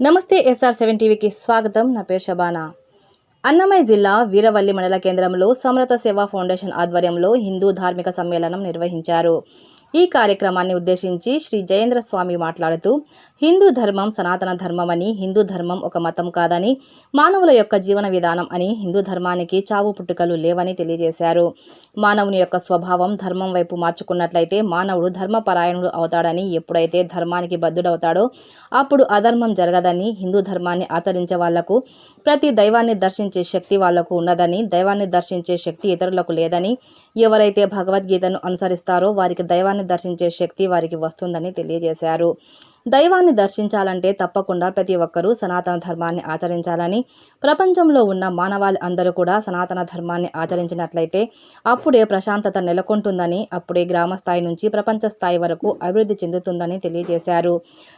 నమస్తే SR seven టీవీకి స్వాగతం. నా పేరు షబానా అన్నమయ్య జిల్లా వీరవల్లి మండల కేంద్రంలో సమరత సేవా ఫౌండేషన్ ఆధ్వర్యంలో హిందూ ధార్మిక సమ్మేళనం నిర్వహించారు. ఈ కార్యక్రమాన్ని ఉద్దేశించి శ్రీ జయేంద్ర స్వామి మాట్లాడుతూ హిందూ ధర్మం సనాతన ధర్మమని హిందూ ధర్మం ఒక మతం కాదని మానవుల యొక్క జీవన విధానం అని హిందూ ధర్మానికి చావు పుట్టుకలు లేవని తెలియజేశారు. మానవుని యొక్క స్వభావం ధర్మం వైపు మార్చుకున్నట్లయితే మానవుడు ధర్మపరాయణుడు అవుతాడని ఎప్పుడైతే ధర్మానికి బద్ధుడవుతాడో అప్పుడు అధర్మం జరగదని హిందూ ధర్మాన్ని ఆచరించే వాళ్ళకు ప్రతి దైవాన్ని దర్శించే శక్తి వాళ్ళకు ఉన్నదని దైవాన్ని దర్శించే శక్తి ఇతరులకు లేదని ఎవరైతే భగవద్గీతను అనుసరిస్తారో వారికి దైవాన్ని దర్శించే శక్తి వారికి వస్తుందని తెలియజేశారు. దైవాన్ని దర్శించాలంటే తప్పకుండా ప్రతి ఒక్కరూ సనాతన ధర్మాన్ని ఆచరించాలని ప్రపంచంలో ఉన్న మానవాళి అందరూ కూడా సనాతన ధర్మాన్ని ఆచరించినట్లయితే అప్పుడే ప్రశాంతత నెలకొంటుందని అప్పుడే గ్రామ స్థాయి నుంచి ప్రపంచ స్థాయి వరకు అభివృద్ధి చెందుతుందని తెలియజేశారు.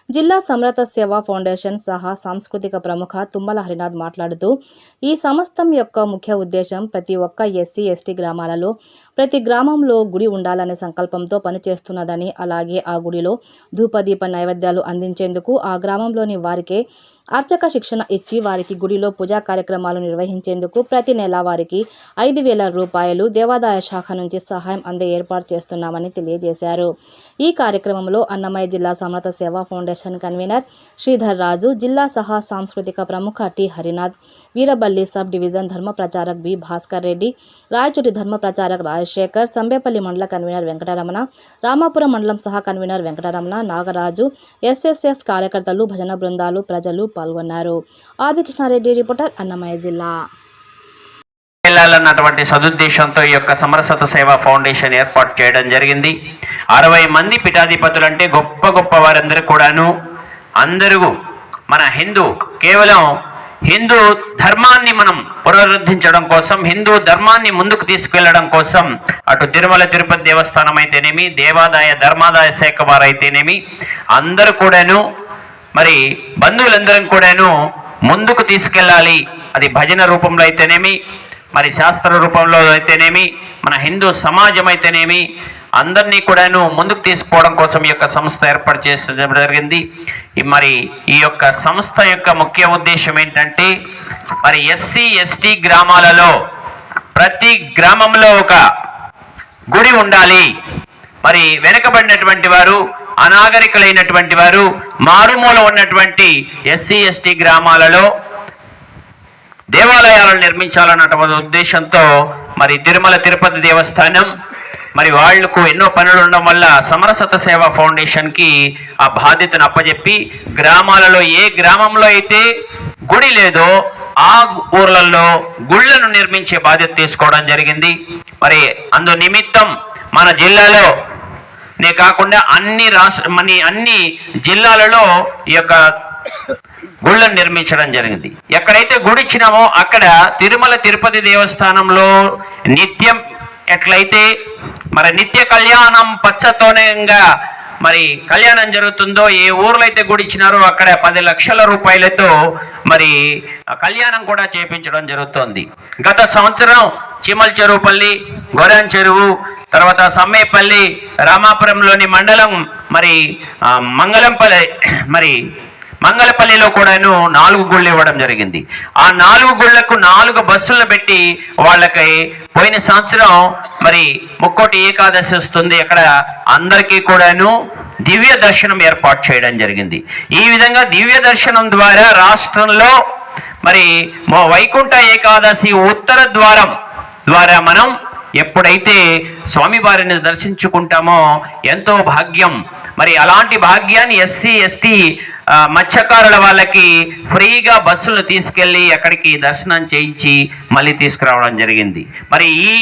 జిల్లా సమరత సేవా ఫౌండేషన్ సహా సాంస్కృతిక ప్రముఖ తుమ్మల హరినాథ్ మాట్లాడుతూ ఈ సమస్తం యొక్క ముఖ్య ఉద్దేశం ప్రతి ఒక్క ఎస్సీ ఎస్టీ గ్రామాలలో ప్రతి గ్రామంలో గుడి ఉండాలనే సంకల్పంతో పనిచేస్తున్నదని అలాగే ఆ గుడిలో ధూపదీప నైవేద్యాలు అందించేందుకు ఆ గ్రామంలోని వారికే అర్చక శిక్షణ ఇచ్చి వారికి గుడిలో పూజా కార్యక్రమాలు నిర్వహించేందుకు ప్రతి నెల వారికి ఐదు వేల రూపాయలు దేవాదాయ శాఖ నుంచి సహాయం అందే ఏర్పాటు చేస్తున్నామని తెలియజేశారు. ఈ కార్యక్రమంలో అన్నమయ్య జిల్లా సమరత సేవా ఫౌండేషన్ కన్వీనర్ శ్రీధర్ రాజు జిల్లా సహా సాంస్కృతిక ప్రముఖ T Harinath Veeraballi sub division ధర్మ ప్రచారక్ బి భాస్కర్ రెడ్డి రాయచూటి ధర్మ ప్రచారక్ రాజశేఖర్ సంబేపల్లి మండల కన్వీనర్ వెంకటరమణ రామాపురం మండలం సహా కన్వీనర్ వెంకటరమణ నాగరాజు ఎస్ఎస్ఎఫ్ కార్యకర్తలు భజన బృందాలు ప్రజలు పాల్గొన్నారు. ఆర్వి కృష్ణారెడ్డి రిపోర్టర్ అన్నమయ్య జిల్లా. వెళ్ళాలన్నటువంటి సదుద్దేశంతో ఈ యొక్క సమరసత సేవా ఫౌండేషన్ ఏర్పాటు చేయడం జరిగింది. అరవై మంది పీఠాధిపతులు అంటే గొప్ప గొప్ప వారందరూ కూడాను అందరూ మన హిందూ కేవలం హిందూ ధర్మాన్ని మనం పునరుద్ధరించడం కోసం హిందూ ధర్మాన్ని ముందుకు తీసుకెళ్ళడం కోసం అటు తిరుమల తిరుపతి దేవస్థానం అయితేనేమి దేవాదాయ ధర్మాదాయ శాఖ వారైతేనేమి అందరూ కూడాను మరి బంధువులందరం కూడాను ముందుకు తీసుకెళ్ళాలి. అది భజన రూపంలో అయితేనేమి మరి శాస్త్ర రూపంలో అయితేనేమి మన హిందూ సమాజం అయితేనేమి అందరినీ కూడాను ముందుకు తీసుకోవడం కోసం ఈ యొక్క సంస్థ ఏర్పాటు చేసడం జరిగింది. మరి ఈ యొక్క సంస్థ యొక్క ముఖ్య ఉద్దేశం ఏంటంటే మరి ఎస్సీ ఎస్టీ గ్రామాలలో ప్రతి గ్రామంలో ఒక గుడి ఉండాలి. మరి వెనుకబడినటువంటి వారు అనాగరికులైనటువంటి వారు మారుమూల ఉన్నటువంటి ఎస్సీ ఎస్టీ గ్రామాలలో దేవాలయాలను నిర్మించాలన్నటువంటి ఉద్దేశంతో మరి తిరుమల తిరుపతి దేవస్థానం మరి వాళ్ళకు ఎన్నో పనులు ఉండడం వల్ల సమరసత సేవా ఫౌండేషన్కి ఆ బాధ్యతను అప్పజెప్పి గ్రామాలలో ఏ గ్రామంలో అయితే గుడి లేదో ఆ ఊర్లలో గుళ్ళను నిర్మించే బాధ్యత తీసుకోవడం జరిగింది. మరి అందు నిమిత్తం మన జిల్లాలో నే కాకుండా అన్ని రాష్ట్ర మన అన్ని జిల్లాలలో ఈ యొక్క గుళ్ళను నిర్మించడం జరిగింది. ఎక్కడైతే గుడి ఇచ్చినామో అక్కడ తిరుమల తిరుపతి దేవస్థానంలో నిత్యం ఎట్లయితే మరి నిత్య కళ్యాణం పచ్చతోనేగా మరి కళ్యాణం జరుగుతుందో ఏ ఊర్లో అయితే గుడి ఇచ్చినారో అక్కడ పది లక్షల రూపాయలతో మరి కళ్యాణం కూడా చేపించడం జరుగుతోంది. గత సంవత్సరం చిమల్ చెరువుపల్లి గొరాన్ చెరువు తర్వాత సమ్మేపల్లి రామాపురంలోని మండలం మరి మంగళంపల్లి మరి మంగళపల్లిలో కూడాను నాలుగు గుళ్ళు ఇవ్వడం జరిగింది. ఆ నాలుగు గుళ్ళకు నాలుగు బస్సులను పెట్టి వాళ్ళకి పోయిన సంవత్సరం మరి ముక్కోటి ఏకాదశి వస్తుంది. అక్కడ అందరికీ కూడాను దివ్య దర్శనం ఏర్పాటు చేయడం జరిగింది. ఈ విధంగా దివ్య దర్శనం ద్వారా రాష్ట్రంలో మరి వైకుంఠ ఏకాదశి ఉత్తర ద్వారం ద్వారా మనం ఎప్పుడైతే స్వామివారిని దర్శించుకుంటామో ఎంతో భాగ్యం. మరి అలాంటి భాగ్యాన్ని ఎస్సీ ఎస్టీ మత్స్యకారుల వాళ్ళకి ఫ్రీగా బస్సులు తీసుకెళ్ళి అక్కడికి దర్శనం చేయించి మళ్ళీ తీసుకురావడం జరిగింది. మరి ఈ